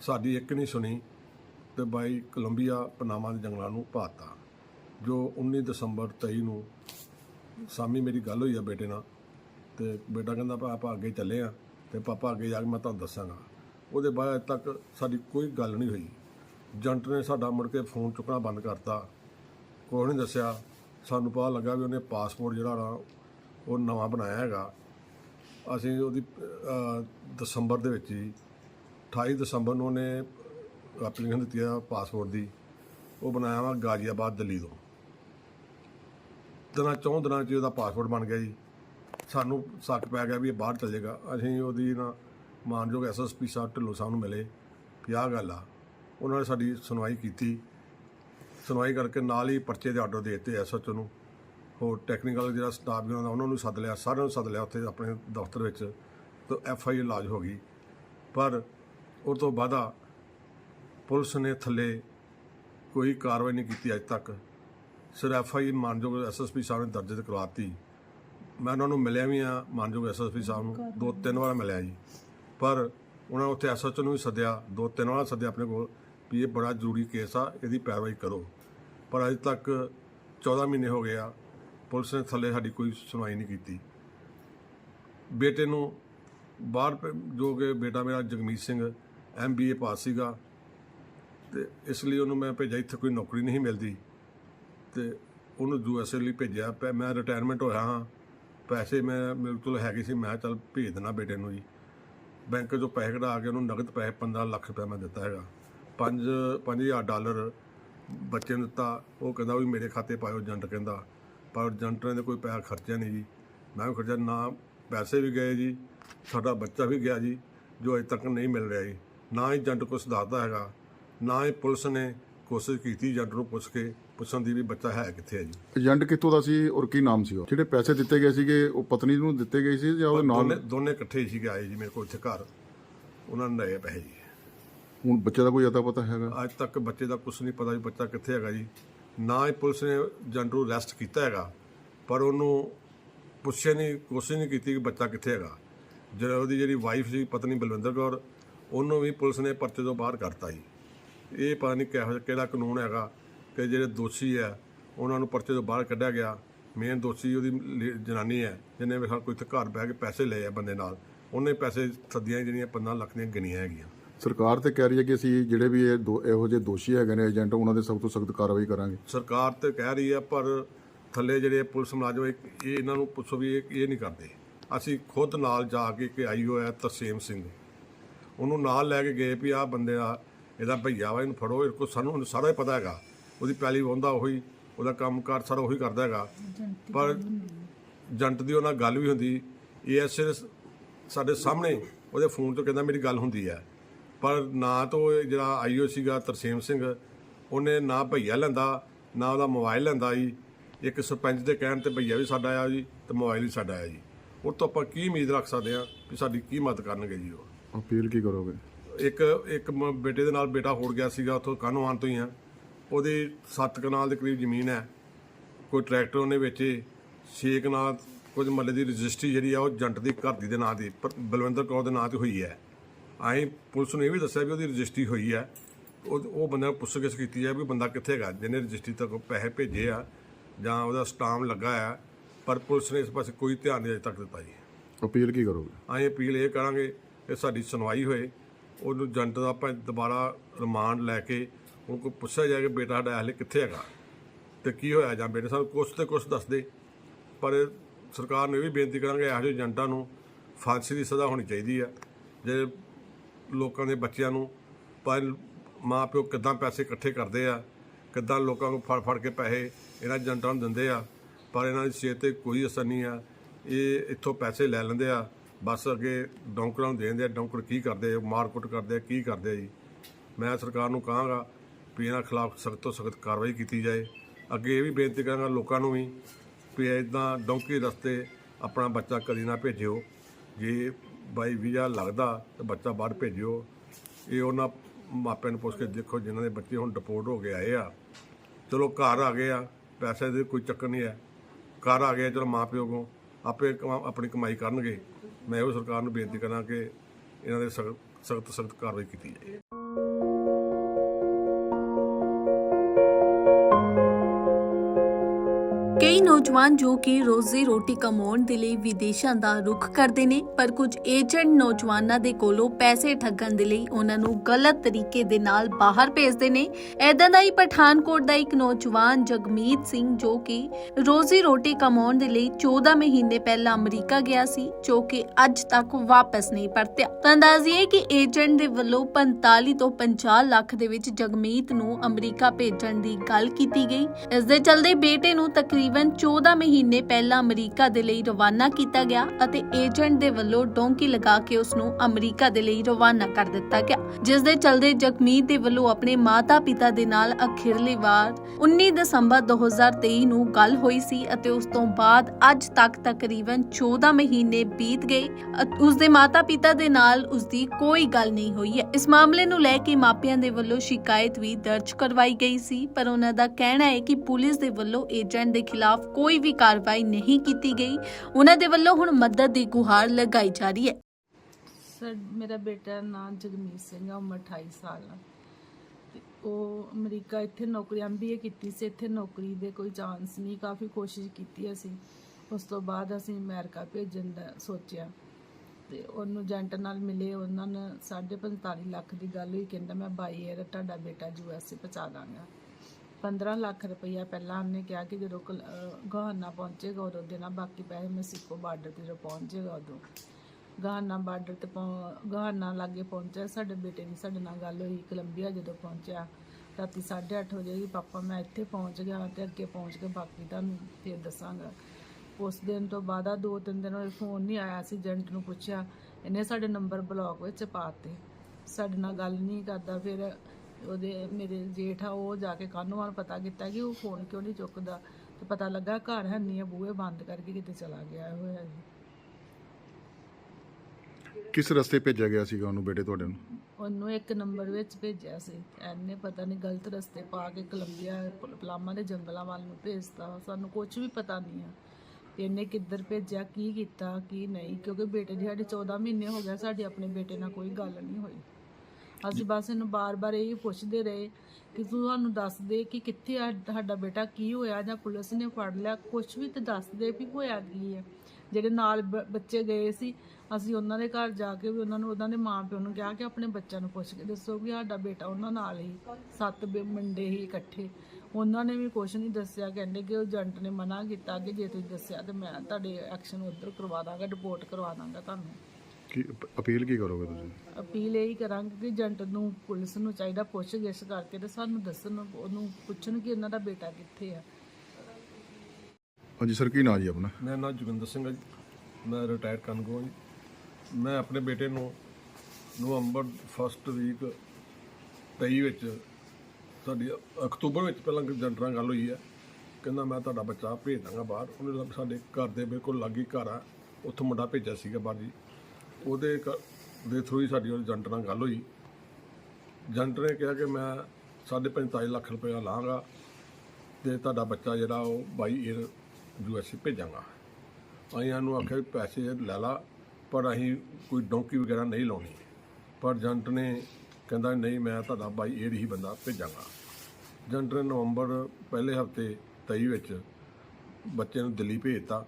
ਸਾਡੀ ਇੱਕ ਨਹੀਂ ਸੁਣੀ ਤੇ ਬਾਈ ਕੋਲੰਬੀਆ ਪਨਾਮਾ ਦੇ ਜੰਗਲਾਂ ਨੂੰ ਪਾਤਾ ਜੋ 19 ਦਸੰਬਰ 23 ਨੂੰ ਸਾਮੀ ਮੇਰੀ ਗੱਲ ਹੋਈ ਆ ਬੇਟੇ ਨਾਲ ਤੇ ਬੇਟਾ ਕਹਿੰਦਾ ਪਾ ਆਪਾਂ ਅੱਗੇ ਚੱਲੇ ਆ ਤੇ ਪਾਪਾ ਅੱਗੇ ਜਾ ਕੇ ਮੈਂ ਤੁਹਾਨੂੰ ਦੱਸਾਂਗਾ। ਉਹਦੇ ਬਾਅਦ ਅੱਜ ਤੱਕ ਸਾਡੀ ਕੋਈ ਗੱਲ ਨਹੀਂ ਹੋਈ। ਏਜੰਟ ਨੇ ਸਾਡਾ ਮੁੜ ਕੇ ਫੋਨ ਚੁੱਕਣਾ ਬੰਦ ਕਰਤਾ। ਕੋਈ ਨਹੀਂ ਦੱਸਿਆ। ਸਾਨੂੰ ਪਤਾ ਲੱਗਾ ਵੀ ਉਹਨੇ ਪਾਸਪੋਰਟ ਜਿਹੜਾ ਨਾ, ਉਹ ਨਵਾਂ ਬਣਾਇਆ ਹੈਗਾ। ਅਸੀਂ ਉਹਦੀ ਦਸੰਬਰ ਦੇ ਵਿੱਚ ਹੀ 28 ਦਸੰਬਰ ਨੂੰ ਉਹਨੇ ਐਪਲੀਕੇਸ਼ਨ ਦਿੱਤੀ ਆ ਪਾਸਪੋਰਟ ਦੀ। ਉਹ ਬਣਾਇਆ ਵਾ ਗਾਜ਼ੀਆਬਾਦ ਦਿੱਲੀ ਤੋਂ। ਦਿਨਾਂ ਚੌਂ ਦਿਨਾਂ 'ਚ ਉਹਦਾ ਪਾਸਪੋਰਟ ਬਣ ਗਿਆ ਜੀ। ਸਾਨੂੰ ਸ਼ੱਕ ਪੈ ਗਿਆ ਵੀ ਇਹ ਬਾਹਰ ਚੱਲ ਜਾਏਗਾ ਅਸੀਂ ਉਹਦੀ ਨਾ ਮਾਨਯੋਗ ਐਸਐਸਪੀ ਸਾਹਿਬ ਢਿੱਲੋਂ ਸਾਹਿਬ ਨੂੰ ਮਿਲੇ। ਵੀ ਆਹ ਗੱਲ ਆ। ਉਹਨਾਂ ਨੇ ਸਾਡੀ ਸੁਣਵਾਈ ਕੀਤੀ। ਸੁਣਵਾਈ ਕਰਕੇ ਨਾਲ ਹੀ ਪਰਚੇ ਦੇ ਆਰਡਰ ਦੇ ਦਿੱਤੇ ਐਸਐਚਓ ਨੂੰ। ਹੋਰ ਟੈਕਨੀਕਲ ਜਿਹੜਾ ਸਟਾਫ ਵੀ ਉਹਨਾਂ ਦਾ, ਉਹਨਾਂ ਨੂੰ ਸੱਦ ਲਿਆ, ਸਾਰਿਆਂ ਨੂੰ ਸੱਦ ਲਿਆ ਉੱਥੇ ਆਪਣੇ ਦਫ਼ਤਰ ਵਿੱਚ। ਤੇ ਐਫ ਆਈ ਲਾਜ ਹੋ ਗਈ। ਪਰ ਉਹ ਤੋਂ ਬਾਅਦਾ ਪੁਲਿਸ ਨੇ ਥੱਲੇ ਕੋਈ ਕਾਰਵਾਈ ਨਹੀਂ ਕੀਤੀ ਅੱਜ ਤੱਕ। ਸਿਰ ਐਫ ਆਈ ਮਾਨਯੋਗ ਐਸਐਸਪੀ ਸਾਹਿਬ ਨੇ ਦਰਜ ਕਰਵਾਤੀ। ਮੈਂ ਉਹਨਾਂ ਨੂੰ ਮਿਲਿਆ ਵੀ ਆ ਮਾਨਯੋਗ ਐਸਐਸਪੀ ਸਾਹਿਬ ਨੂੰ। ਦੋ ਤਿੰਨ ਵਾਰ ਮਿਲਿਆ ਜੀ। ਪਰ ਉਹਨਾਂ ਉੱਥੇ ਐਸਐਚਓ ਨੂੰ ਵੀ ਸੱਦਿਆ, ਦੋ ਤਿੰਨ ਵਾਰ ਸੱਦਿਆ ਆਪਣੇ ਕੋਲ। ਵੀ ਇਹ ਬੜਾ ਜ਼ਰੂਰੀ ਕੇਸ ਆ, ਇਹਦੀ ਪੈਰਵਾਈ ਕਰੋ। ਪਰ ਅਜੇ ਤੱਕ 14 ਮਹੀਨੇ ਹੋ ਗਏ ਆ, ਪੁਲਿਸ ਨੇ ਥੱਲੇ ਸਾਡੀ ਕੋਈ ਸੁਣਵਾਈ ਨਹੀਂ ਕੀਤੀ। ਬੇਟੇ ਨੂੰ ਬਾਹਰ ਜੋ ਕਿ ਬੇਟਾ ਮੇਰਾ ਜਗਮੀਤ ਸਿੰਘ ਐਮਬੀਏ ਪਾਸ ਸੀਗਾ, ਤੇ ਇਸ ਲਈ ਉਹਨੂੰ ਮੈਂ ਭੇਜਿਆ, ਇੱਥੇ ਕੋਈ ਨੌਕਰੀ ਨਹੀਂ ਮਿਲਦੀ। ਤੇ ਉਹਨੂੰ ਯੂਐਸਏ ਲਈ ਭੇਜਿਆ, ਪੈ- ਮੈਂ ਰਿਟਾਇਰਮੈਂਟ ਹੋਇਆ ਹਾਂ। ਪੈਸੇ ਮੈਂ, ਮੇਰੇ ਕੋਲ ਹੈਗੇ ਸੀ, ਮੈਂ ਚੱਲ ਭੇਜ ਦੇਣਾ ਬੇਟੇ ਨੂੰ ਜੀ। ਬੈਂਕ ਚੋਂ ਪੈਸੇ ਕਢਾ ਕੇ ਉਹਨੂੰ ਨਗਦ ਪੈਸੇ 15 ਲੱਖ ਰੁਪਏ ਮੈਂ ਦਿੱਤਾ ਹੈਗਾ। 5 5000 ਡਾਲਰ ਬੱਚੇ ਨੂੰ ਦਿੱਤਾ। ਉਹ ਕਹਿੰਦਾ ਵੀ ਮੇਰੇ ਖਾਤੇ ਪਾਇਓ ਏਜੰਟ ਕਹਿੰਦਾ। ਪਰ ਏਜੰਟ ਨੇ ਕੋਈ ਪੈਸਾ ਖਰਚਿਆ ਨਹੀਂ ਜੀ। ਮੈਂ ਵੀ ਖਰਚਿਆ ਨਾ ਪੈਸੇ ਵੀ ਗਏ ਜੀ ਸਾਡਾ ਬੱਚਾ ਵੀ ਗਿਆ ਜੀ ਜੋ ਅਜੇ ਤੱਕ ਨਹੀਂ ਮਿਲ ਰਿਹਾ ਜੀ। ਨਾ ਹੀ ਏਜੰਟ ਕੁਛ ਦੱਸਦਾ ਹੈਗਾ ਨਾ ਹੀ ਪੁਲਿਸ ਨੇ ਕੋਸ਼ਿਸ਼ ਕੀਤੀ ਏਜੰਟ ਨੂੰ ਪੁੱਛ ਕੇ ਪੁੱਛਣ ਦੀ ਵੀ ਬੱਚਾ ਹੈ ਕਿੱਥੇ ਹੈ ਜੀ। ਏਜੰਟ ਕਿੱਥੋਂ ਦਾ ਸੀ ਔਰ ਕੀ ਨਾਮ ਸੀਗਾ ਜਿਹੜੇ ਪੈਸੇ ਦਿੱਤੇ ਗਏ ਸੀਗੇ ਉਹ ਪਤਨੀ ਨੂੰ ਦਿੱਤੇ ਗਏ ਸੀ ਜਾਂ ਉਹਦੇ ਦੋਨੇ ਨਾਲ ਦੋਨੇ ਇਕੱਠੇ ਸੀਗੇ ਆਏ ਜੀ ਮੇਰੇ ਕੋਲ ਇੱਥੇ ਘਰ। ਉਹਨਾਂ ਨੇ ਲਏ ਪੈਸੇ ਜੀ। ਹੁਣ ਬੱਚੇ ਦਾ ਕੋਈ ਅਤਾ ਪਤਾ ਹੈਗਾ? ਅੱਜ ਤੱਕ ਬੱਚੇ ਦਾ ਕੁਝ ਨਹੀਂ ਪਤਾ ਵੀ ਬੱਚਾ ਕਿੱਥੇ ਹੈਗਾ ਜੀ। ਨਾ ਹੀ ਪੁਲਿਸ ਨੇ ਏਜੰਟ ਨੂੰ ਅਰੈਸਟ ਕੀਤਾ ਹੈਗਾ, ਪਰ ਉਹਨੂੰ ਪੁੱਛਿਆ ਨਹੀਂ, ਕੋਸ਼ਿਸ਼ ਨਹੀਂ ਕੀਤੀ ਕਿ ਬੱਚਾ ਕਿੱਥੇ ਹੈਗਾ। ਜਿਹੜਾ ਉਹਦੀ ਜਿਹੜੀ ਵਾਈਫ ਸੀ, ਪਤਨੀ ਬਲਵਿੰਦਰ ਕੌਰ, ਉਹਨੂੰ ਵੀ ਪੁਲਿਸ ਨੇ ਪਰਚੇ ਤੋਂ ਬਾਹਰ ਕਰਤਾ ਜੀ। ਇਹ ਪਤਾ ਨਹੀਂ ਕਿਹੋ ਜਿਹਾ, ਕਿਹੜਾ ਕਾਨੂੰਨ ਹੈਗਾ ਕਿ ਜਿਹੜੇ ਦੋਸ਼ੀ ਹੈ, ਉਹਨਾਂ ਨੂੰ ਪਰਚੇ ਤੋਂ ਬਾਹਰ ਕੱਢਿਆ ਗਿਆ। ਮੇਨ ਦੋਸ਼ੀ ਉਹਦੀ ਲੇ- ਜਨਾਨੀ ਹੈ, ਜਿਹਨੇ ਵੀ ਕੋਈ ਇੱਥੇ ਘਰ ਬਹਿ ਕੇ ਪੈਸੇ ਲਏ ਆ ਬੰਦੇ ਨਾਲ। ਉਹਨੇ ਪੈਸੇ ਸੱਦੀਆਂ ਜਿਹੜੀਆਂ 15 ਲੱਖ ਦੀਆਂ ਗਿਣੀਆਂ ਹੈਗੀਆਂ। ਸਰਕਾਰ ਤੇ ਕਹਿ ਰਹੀ ਹੈ ਕਿ ਅਸੀਂ ਜਿਹੜੇ ਵੀ ਇਹ ਦੋ- ਇਹੋ ਜਿਹੇ ਦੋਸ਼ੀ ਹੈਗੇ ਨੇ, ਏਜੰਟ, ਉਹਨਾਂ ਦੇ ਸਭ ਤੋਂ ਸਖਤ ਕਾਰਵਾਈ ਕਰਾਂਗੇ। ਸਰਕਾਰ ਤੇ ਕਹਿ ਰਹੀ ਹੈ, ਪਰ ਥੱਲੇ ਜਿਹੜੇ ਪੁਲਿਸ ਮੁਲਾਜ਼ਮ ਇਹ ਇਹ ਇਹਨਾਂ ਨੂੰ ਪੁੱਛੋ ਵੀ ਇਹ ਇਹ ਨਹੀਂ ਕਰਦੇ। ਅਸੀਂ ਖੁਦ ਨਾਲ ਜਾ ਕੇ ਕਿ ਆਈਓ ਹੈ, ਤਰਸੇਮ ਸਿੰਘ। ਉਹਨੂੰ ਨਾਲ ਲੈ ਕੇ ਗਏ ਵੀ ਆਹ ਬੰਦੇ ਆ ਇਹਦਾ ਭਈਆ ਵਾ, ਇਹਨੂੰ ਫੜੋ ਇਹ ਕੋ ਸਾਨੂੰ ਉਹਨੂੰ ਸਾਰਾ ਹੀ ਪਤਾ ਹੈਗਾ। ਉਹਦੀ ਪੈਲੀ ਵਾਹੁੰਦਾ ਉਹੀ, ਉਹਦਾ ਕੰਮਕਾਰ ਸਾਰਾ ਉਹੀ ਕਰਦਾ ਹੈਗਾ। ਪਰ ਏਜੰਟ ਦੀ ਉਹਨਾਂ ਗੱਲ ਵੀ ਹੁੰਦੀ, ਏਐਸਏ ਸਾਡੇ ਸਾਹਮਣੇ ਉਹਦੇ ਫੋਨ ਤੋਂ ਕਹਿੰਦਾ ਮੇਰੀ ਗੱਲ ਹੁੰਦੀ ਹੈ। ਪਰ ਨਾ ਤਾਂ ਉਹ ਜਿਹੜਾ ਆਈਓ ਸੀਗਾ ਤਰਸੇਮ ਸਿੰਘ ਉਹਨੇ ਨਾ ਭਈਆ ਲੈਂਦਾ ਨਾ ਉਹਦਾ ਮੋਬਾਈਲ ਲੈਂਦਾ ਜੀ। ਇੱਕ ਸਰਪੰਚ ਦੇ ਕਹਿਣ ਤੇ ਭਈਆ ਵੀ ਸਾਡਾ ਆਇਆ ਜੀ ਤੇ ਮੋਬਾਈਲ ਵੀ ਸਾਡਾ ਆਇਆ ਜੀ। ਉਹ ਤੋਂ ਆਪਾਂ ਕੀ ਉਮੀਦ ਰੱਖ ਸਕਦੇ ਹਾਂ ਵੀ ਸਾਡੀ ਕੀ ਮਦਦ ਕਰਨਗੇ ਜੀ ਉਹ? ਅਪੀਲ ਕੀ ਕਰੋਗੇ? ਇੱਕ ਇੱਕ ਬੇਟੇ ਦੇ ਨਾਲ ਬੇਟਾ ਹੋੜ ਗਿਆ ਸੀਗਾ ਉੱਥੋਂ ਕਾਹਨੂੰ ਆਉਣ ਤੋਂ ਹੀ ਆ। ਉਹਦੀ 7 ਕਨਾਲ ਦੇ ਕਰੀਬ ਜ਼ਮੀਨ ਹੈ। ਕੋਈ ਟਰੈਕਟਰ ਉਹਨੇ ਵੇਚੇ 6 ਕਨਾਲ ਕੁਝ ਮੱਲੇ ਦੀ ਰਜਿਸਟਰੀ ਜਿਹੜੀ ਆ ਉਹ ਜੰਟ ਦੀ ਘਰ ਦੀ ਦੇ ਨਾਂ ਦੀ ਬਲਵਿੰਦਰ ਕੌਰ ਦੇ ਨਾਂ ਤੇ ਹੋਈ ਹੈ। ਆਏ ਪੁਲਿਸ ਨੂੰ ਇਹ ਵੀ ਦੱਸਿਆ ਵੀ ਉਹਦੀ ਰਜਿਸਟਰੀ ਹੋਈ ਹੈ ਉਹ ਉਹ ਬੰਦੇ ਪੁੱਛਗਿੱਛ ਕੀਤੀ ਹੈ ਵੀ ਬੰਦਾ ਕਿੱਥੇ ਹੈਗਾ ਜਿਹਨੇ ਰਜਿਸਟਰੀ ਤੱਕ ਪੈਸੇ ਭੇਜੇ ਆ ਜਾਂ ਉਹਦਾ ਸਟਾਮ ਲੱਗਾ ਆ ਪਰ ਪੁਲਿਸ ਨੇ ਇਸ ਪਾਸੇ ਕੋਈ ਧਿਆਨ ਨਹੀਂ ਅਜੇ ਤੱਕ ਦਿੱਤਾ ਜੀ। ਅਪੀਲ ਕੀ ਕਰੋਗੇ? ਅਸੀਂ ਅਪੀਲ ਇਹ ਕਰਾਂਗੇ ਕਿ ਸਾਡੀ ਸੁਣਵਾਈ ਹੋਏ ਉਹਨੂੰ ਜੰਟ ਦਾ ਆਪਾਂ ਦੁਬਾਰਾ ਰਿਮਾਂਡ ਲੈ ਕੇ ਉਹ ਕੋ ਪੁੱਛਿਆ ਜਾਏ ਕਿ ਬੇਟਾ ਸਾਡਾ ਹਾਲੇ ਕਿੱਥੇ ਹੈਗਾ ਤੇ ਕੀ ਹੋਇਆ ਜਾਂ ਬੇਟੇ ਸਾਨੂੰ ਕੁਛ ਤੇ ਕੁਛ ਦੱਸ ਦੇ। ਪਰ ਸਰਕਾਰ ਨੂੰ ਇਹ ਵੀ ਬੇਨਤੀ ਕਰਾਂਗੇ ਇਹੋ ਜਿਹੇ ਏਜੰਟਾਂ ਨੂੰ ਫਾਂਸੀ ਦੀ ਸਜ਼ਾ ਹੋਣੀ ਚਾਹੀਦੀ ਆ। ਜੇ ਲੋਕਾਂ ਦੇ ਬੱਚਿਆਂ ਨੂੰ ਪਰ ਮਾਂ ਪਿਓ ਕਿੱਦਾਂ ਪੈਸੇ ਇਕੱਠੇ ਕਰਦੇ ਆ, ਕਿੱਦਾਂ ਲੋਕਾਂ ਨੂੰ ਫੜ ਫੜ ਕੇ ਪੈਸੇ ਇਹਨਾਂ ਏਜੰਟਾਂ ਨੂੰ ਦਿੰਦੇ ਆ, ਪਰ ਇਹਨਾਂ ਦੀ ਸਿਹਤ ਤੇ ਕੋਈ ਅਸਰ ਨਹੀਂ ਆ। ਇਹ ਇੱਥੋਂ ਪੈਸੇ ਲੈ ਲੈਂਦੇ ਆ, ਬਸ ਅੱਗੇ ਡੌਂਕਰਾਂ ਨੂੰ ਦੇ ਆ, ਡੌਂਕਰ ਕੀ ਕਰਦੇ ਆ, ਮਾਰਕੁੱਟ ਕਰਦੇ ਆ, ਕੀ ਕਰਦੇ ਆ ਜੀ। ਮੈਂ ਸਰਕਾਰ ਨੂੰ ਕਹਾਂਗਾ ਵੀ ਇਹਨਾਂ ਖਿਲਾਫ ਸਖਤ ਤੋਂ ਸਖਤ ਕਾਰਵਾਈ ਕੀਤੀ ਜਾਏ। ਅੱਗੇ ਇਹ ਵੀ ਬੇਨਤੀ ਕਰਾਂਗਾ ਲੋਕਾਂ ਨੂੰ ਵੀ ਵੀ ਇਦਾਂ ਡੌਂਕੀ ਰਸਤੇ ਆਪਣਾ ਬੱਚਾ ਕਦੀ ਨਾ ਭੇਜਿਓ। ਜੇ ਬਾਈ ਵੀਜ਼ਾ ਲੱਗਦਾ ਤਾਂ ਬੱਚਾ ਬਾਹਰ ਭੇਜਿਓ। ਇਹ ਉਹਨਾਂ ਮਾਪਿਆਂ ਨੂੰ ਪੁੱਛ ਕੇ ਦੇਖੋ ਜਿਨ੍ਹਾਂ ਦੇ ਬੱਚੇ ਹੁਣ ਡਿਪੋਰਟ ਹੋ ਕੇ ਆਏ ਆ। ਚਲੋ ਘਰ ਆ ਗਏ ਆ, ਪੈਸੇ ਦੇ ਕੋਈ ਚੱਕਰ ਨਹੀਂ ਹੈ। ਘਰ ਆ ਗਏ ਚਲੋ ਮਾਪਿਓ ਕੋ ਆਪੇ ਕਮਾ- ਆਪਣੀ ਕਮਾਈ ਕਰਨਗੇ। ਮੈਂ ਉਹ ਸਰਕਾਰ ਨੂੰ ਬੇਨਤੀ ਕਰਾਂ ਕਿ ਇਹਨਾਂ ਦੇ ਸਖਤ ਸਖਤ ਸਖਤ ਕਾਰਵਾਈ ਕੀਤੀ ਜਾਏ। ਕਈ ਨੌਜਵਾਨ ਜੋ ਕਿ ਰੋਜ਼ੀ ਰੋਟੀ ਕਮਾਉਣ ਦੇ ਲਈ ਵਿਦੇਸ਼ਾਂ ਦਾ ਰੁਖ ਕਰਦੇ ਨੇ, ਪਰ ਕੁਝ ਏਜੰਟ ਨੌਜਵਾਨਾਂ ਦੇ ਕੋਲੋਂ ਪੈਸੇ ਠੱਗਣ ਦੇ ਲਈ ਉਹਨਾਂ ਨੂੰ ਗਲਤ ਤਰੀਕੇ ਦੇ ਨਾਲ ਬਾਹਰ ਭੇਜਦੇ ਨੇ। ਐਦਾਂ ਦਾ ਹੀ ਪਠਾਨਕੋਟ ਦਾ ਇੱਕ ਨੌਜਵਾਨ ਜਗਮੀਤ ਸਿੰਘ ਜੋ ਕਿ ਰੋਜ਼ੀ ਰੋਟੀ ਕਮਾਉਣ ਦੇ ਲਈ 14 ਮਹੀਨੇ ਪਹਿਲਾਂ ਅਮਰੀਕਾ ਗਿਆ ਸੀ, ਜੋ ਕਿ ਅੱਜ ਤੱਕ ਵਾਪਸ ਨਹੀਂ ਪਰਤਿਆ। ਤਾਂ ਅੰਦਾਜ਼ੀਏ ਕਿ ਏਜੰਟ ਦੇ ਵੱਲੋਂ 45 ਤੋਂ 50 ਲੱਖ ਦੇ ਵਿੱਚ ਜਗਮੀਤ ਨੂੰ ਅਮਰੀਕਾ ਭੇਜਣ ਦੀ ਗੱਲ ਕੀਤੀ ਗਈ। ਇਸ ਦੇ ਚਲਦੇ ਬੇਟੇ ਨੂੰ ਤਕਰੀਬਨ 14 ਮਹੀਨੇ ਪਹਿਲਾਂ ਅਮਰੀਕਾ ਦੇ ਲਈ ਰਵਾਨਾ ਕੀਤਾ ਗਿਆ ਅਤੇ ਏਜੰਟ ਦੇ ਵੱਲੋਂ ਡੋਂਕੀ ਲਗਾ ਕੇ ਉਸ ਨੂੰ ਅਮਰੀਕਾ ਦੇ ਲਈ ਰਵਾਨਾ ਕਰ ਦਿੱਤਾ ਗਿਆ ਜਿਸ ਦੇ ਚਲਦੇ ਜਗਮੀਤ ਦੇ ਵੱਲੋਂ ਆਪਣੇ ਮਾਤਾ-ਪਿਤਾ ਦੇ ਨਾਲ ਅਖੀਰਲੀ ਵਾਰ 19 ਦਸੰਬਰ 2023 ਨੂੰ ਗੱਲ ਹੋਈ ਸੀ ਅਤੇ ਉਸ ਤੋਂ ਬਾਅਦ ਅੱਜ ਤੱਕ ਤਕਰੀਬਨ 14 ਮਹੀਨੇ ਬੀਤ ਗਏ ਅਤੇ ਉਸ ਦੇ ਮਾਤਾ-ਪਿਤਾ ਦੇ ਨਾਲ ਉਸ ਦੀ ਕੋਈ ਗੱਲ ਨਹੀਂ ਹੋਈ ਹੈ। ਇਸ ਮਾਮਲੇ ਨੂੰ ਲੈ ਕੇ ਮਾਪਿਆਂ ਦੇ ਵੱਲੋਂ ਸ਼ਿਕਾਇਤ ਵੀ ਦਰਜ ਕਰਵਾਈ ਗਈ ਸੀ, ਪਰ ਉਹਨਾਂ ਦਾ ਕਹਿਣਾ ਹੈ ਕਿ ਪੁਲਿਸ ਦੇ ਵੱਲੋਂ ਏਜੰਟ ਦੇ ਖਿਲਾਫ ਕੋਈ ਵੀ ਕਾਰਵਾਈ ਨਹੀਂ ਕੀਤੀ ਗਈ। ਉਹਨਾਂ ਦੇ ਵੱਲੋਂ ਹੁਣ ਮਦਦ ਦੀ ਗੁਹਾਰ ਲਗਾਈ ਜਾ ਰਹੀ ਹੈ। ਸਰ, ਮੇਰਾ ਬੇਟਾ ਦਾ ਨਾਂ ਜਗਮੀਤ ਸਿੰਘ ਆ, ਉਮਰ 28 ਸਾਲ ਆ। ਤੇ ਉਹ ਅਮਰੀਕਾ ਇੱਥੇ ਨੌਕਰੀ ਐਮਬੀਏ ਕੀਤੀ ਸੀ। ਇੱਥੇ ਨੌਕਰੀ ਦੇ ਕੋਈ ਚਾਂਸ ਨਹੀਂ, ਕਾਫੀ ਕੋਸ਼ਿਸ਼ ਕੀਤੀ ਅਸੀਂ। ਉਸ ਤੋਂ ਬਾਅਦ ਅਸੀਂ ਅਮਰੀਕਾ ਭੇਜਣ ਦਾ ਸੋਚਿਆ। ਤੇ ਉਹਨੂੰ ਏਜੰਟ ਨਾਲ ਮਿਲੇ, ਉਹਨਾਂ ਨੇ 45 ਲੱਖ ਦੀ ਗੱਲ ਹੋਈ। ਕਹਿੰਦਾ, ਮੈਂ ਬਾਈ ਏਅਰ ਤੁਹਾਡਾ ਬੇਟਾ ਯੂਐਸਏ ਪਹੁੰਚਾ ਦਾਂਗਾ। 15 ਲੱਖ ਰੁਪਈਆ ਪਹਿਲਾਂ ਉਹਨੇ ਕਿਹਾ ਕਿ ਜਦੋਂ ਕਲ- ਗਹਾਨਾ ਪਹੁੰਚੇਗਾ ਉਦੋਂ ਦੇਣਾ, ਬਾਕੀ ਪੈਸੇ ਮੈਕਸੀਕੋ ਬਾਰਡਰ ਤੇ ਜਦੋਂ ਪਹੁੰਚੇਗਾ ਉਦੋਂ। ਗਹਾਨਾ ਬਾਰਡਰ ਤੇ ਪਹੁੰ- ਗਾਨਾ ਲਾਗੇ ਪਹੁੰਚਿਆ, ਸਾਡੇ ਬੇਟੇ ਦੀ ਸਾਡੇ ਨਾਲ ਗੱਲ ਹੋਈ, ਕੋਲੰਬੀਆ ਜਦੋਂ ਪਹੁੰਚਿਆ, ਰਾਤੀ 8:30 ਵਜੇ ਵੀ ਪਾਪਾ ਮੈਂ ਇੱਥੇ ਪਹੁੰਚ ਗਿਆ ਤੇ ਅੱਗੇ ਪਹੁੰਚ ਕੇ ਬਾਕੀ ਤੁਹਾਨੂੰ ਫਿਰ ਦੱਸਾਂਗਾ। ਉਸ ਦਿਨ ਤੋਂ ਬਾਅਦ ਆ ਦੋ ਤਿੰਨ ਦਿਨ ਹੋਏ ਫੋਨ ਨਹੀਂ ਆਇਆ ਸੀ ਏਜੰਟ ਨੂੰ ਪੁੱਛਿਆ, ਇਹਨੇ ਸਾਡੇ ਨੰਬਰ ਬਲੌਕ ਵਿੱਚ ਪਾਤੇ ਸਾਡੇ ਨਾਲ ਗੱਲ ਨਹੀਂ ਕਰਦਾ, ਫਿਰ ਉਹਦੇ ਮੇਰੇ ਜੇਠ ਆ ਉਹ ਜਾ ਕੇ ਕਾਨੂੰਨ ਪਤਾ ਕੀਤਾ ਕਿ ਉਹ ਫੋਨ ਕਿਉਂ ਨਹੀਂ ਚੁੱਕਦਾ। ਤੇ ਪਤਾ ਲੱਗਾ ਘਰ ਹੈ ਨਹੀਂ ਆ ਬੂਹੇ ਬੰਦ ਕਰਕੇ ਕਿਤੇ ਚਲਾ ਗਿਆ ਹੋਇਆ ਜੀ। ਕਿਸ ਰਸਤੇ ਭੇਜਿਆ ਗਿਆ ਸੀਗਾ ਉਹਨੂੰ ਬੇਟੇ ਤੁਹਾਡੇ ਨੂੰ? ਉਹਨੂੰ ਇੱਕ ਨੰਬਰ ਵਿੱਚ ਭੇਜਿਆ ਸੀ। ਐਨੇ ਪਤਾ ਨਹੀਂ ਗਲਤ ਰਸਤੇ ਪਾ ਕੇ ਕੋਲੰਬੀਆ ਪਲਾਮਾ ਦੇ ਜੰਗਲਾਂ ਵੱਲ ਨੂੰ ਭੇਜਤਾ। ਸਾਨੂੰ ਕੁਝ ਵੀ ਪਤਾ ਨਹੀਂ ਆ ਤੇ ਇਹਨੇ ਕਿੱਧਰ ਭੇਜਿਆ ਕੀ ਕੀਤਾ ਕੀ ਨਹੀਂ। ਕਿਉਂਕਿ ਬੇਟੇ ਦੀ ਸਾਡੇ 14 ਮਹੀਨੇ ਹੋ ਗਿਆ ਸਾਡੀ ਆਪਣੇ ਬੇਟੇ ਨਾਲ ਕੋਈ ਗੱਲ ਨਹੀਂ ਹੋਈ। ਅਸੀਂ ਬਸ ਇਹਨੂੰ ਬਾਰ-ਬਾਰ ਇਹ ਪੁੱਛਦੇ ਰਹੇ ਕਿ ਤੂੰ ਸਾਨੂੰ ਦੱਸ ਦੇ ਕਿ ਕਿੱਥੇ ਆ ਸਾਡਾ ਬੇਟਾ ਕੀ ਹੋਇਆ ਜਾਂ ਪੁਲਿਸ ਨੇ ਫੜ ਲਿਆ। ਕੁਝ ਵੀ ਤੇ ਦੱਸ ਦੇ ਵੀ ਹੋਇਆ ਕੀ ਹੈ ਜਿਹੜੇ ਨਾਲ ਬ- ਬੱਚੇ ਗਏ ਸੀ, ਅਸੀਂ ਉਹਨਾਂ ਦੇ ਘਰ ਜਾ ਕੇ ਵੀ ਉਹਨਾਂ ਨੂੰ, ਉਹਨਾਂ ਦੇ ਮਾਂ ਪਿਓ ਨੂੰ ਕਿਹਾ ਕਿ ਆਪਣੇ ਬੱਚਿਆਂ ਨੂੰ ਪੁੱਛ ਕੇ ਦੱਸੋ ਵੀ ਸਾਡਾ ਬੇਟਾ ਉਹਨਾਂ ਨਾਲ ਹੀ, ਸੱਤ ਬੇ- ਮੁੰਡੇ ਹੀ ਇਕੱਠੇ। ਉਹਨਾਂ ਨੇ ਵੀ ਕੁਝ ਨਹੀਂ ਦੱਸਿਆ, ਕਹਿੰਦੇ ਕਿ ਉਹ ਏਜੰਟ ਨੇ ਮਨਾ ਕੀਤਾ ਕਿ ਜੇ ਤੁਸੀਂ ਦੱਸਿਆ ਤੇ ਮੈਂ ਤੁਹਾਡੇ ਐਕਸ਼ਨ ਉੱਧਰ ਕਰਵਾ ਦਾਂਗਾ ਰਿਪੋਰਟ ਕਰਵਾ ਦਾਂਗਾ ਤੁਹਾਨੂੰ। ਕੀ ਅਪ- ਅਪੀਲ ਕੀ ਕਰੋਗੇ ਤੁਸੀਂ? ਅਪੀਲ ਇਹ ਹੀ ਕਰਾਂਗੇ ਕਿ ਏਜੰਟ ਨੂੰ ਪੁਲਿਸ ਨੂੰ ਚਾਹੀਦਾ ਪੁੱਛ ਗਿੱਛ ਕਰਕੇ ਤੇ ਸਾਨੂੰ ਦੱਸਣ ਉਹਨੂੰ ਪੁੱਛਣ ਕਿ ਉਹਨਾਂ ਦਾ ਬੇਟਾ ਕਿੱਥੇ ਆ। ਹਾਂਜੀ ਸਰ ਕੀ ਨਾਂ ਜੀ ਆਪਣਾ? ਮੇਰਾ ਨਾਮ ਜੋਗਿੰਦਰ ਸਿੰਘ ਹੈ ਜੀ। ਮੈਂ ਰਿਟਾਇਰਡ ਕਨਗੋ ਹਾਂ ਜੀ। ਮੈਂ ਆਪਣੇ ਬੇਟੇ ਨੂੰ ਨਵੰਬਰ ਫਸਟ ਵੀਕ 23 ਵਿੱਚ ਸਾਡੀ ਅਕਤੂਬਰ ਵਿੱਚ ਪਹਿਲਾਂ ਏਜੰਟ ਨਾਲ ਗੱਲ ਹੋਈ ਹੈ। ਕਹਿੰਦਾ ਮੈਂ ਤੁਹਾਡਾ ਬੱਚਾ ਭੇਜ ਦਾਂਗਾ ਬਾਹਰ। ਉਹਨੇ ਸਾਡੇ ਘਰ ਦੇ ਬਿਲਕੁਲ ਲਾਗੇ ਘਰ ਆ। ਉੱਥੋਂ ਮੁੰਡਾ ਭੇਜਿਆ ਸੀਗਾ ਬਾਹਰ ਜੀ। ਉਹਦੇ ਕ- ਦੇ ਥਰੂ ਹੀ ਸਾਡੀ ਉਹ ਏਜੰਟ ਨਾਲ ਗੱਲ ਹੋਈ। ਏਜੰਟ ਨੇ ਕਿਹਾ ਕਿ ਮੈਂ 45 ਲੱਖ ਰੁਪਇਆ ਲਾਂਗਾ ਤੇ ਤੁਹਾਡਾ ਬੱਚਾ ਜਿਹੜਾ ਉਹ ਬਾਈ ਏਅਰ ਯੂਐਸਏ ਭੇਜਾਂਗਾ। ਅਸੀਂ ਇਹਨੂੰ ਆਖਿਆ ਪੈਸੇ ਲੈ ਲਾ, ਪਰ ਅਸੀਂ ਕੋਈ ਡੌਂਕੀ ਵਗੈਰਾ ਨਹੀਂ ਲਾਉਣੀ। ਪਰ ਏਜੰਟ ਨੇ ਕਹਿੰਦਾ, ਨਹੀਂ, ਮੈਂ ਤੁਹਾਡਾ ਬਾਈ ਏਅਰ ਹੀ ਬੰਦਾ ਭੇਜਾਂਗਾ। ਏਜੰਟ ਨੇ ਨਵੰਬਰ ਪਹਿਲੇ ਹਫ਼ਤੇ 23 ਵਿੱਚ ਬੱਚੇ ਨੂੰ ਦਿੱਲੀ ਭੇਜਤਾ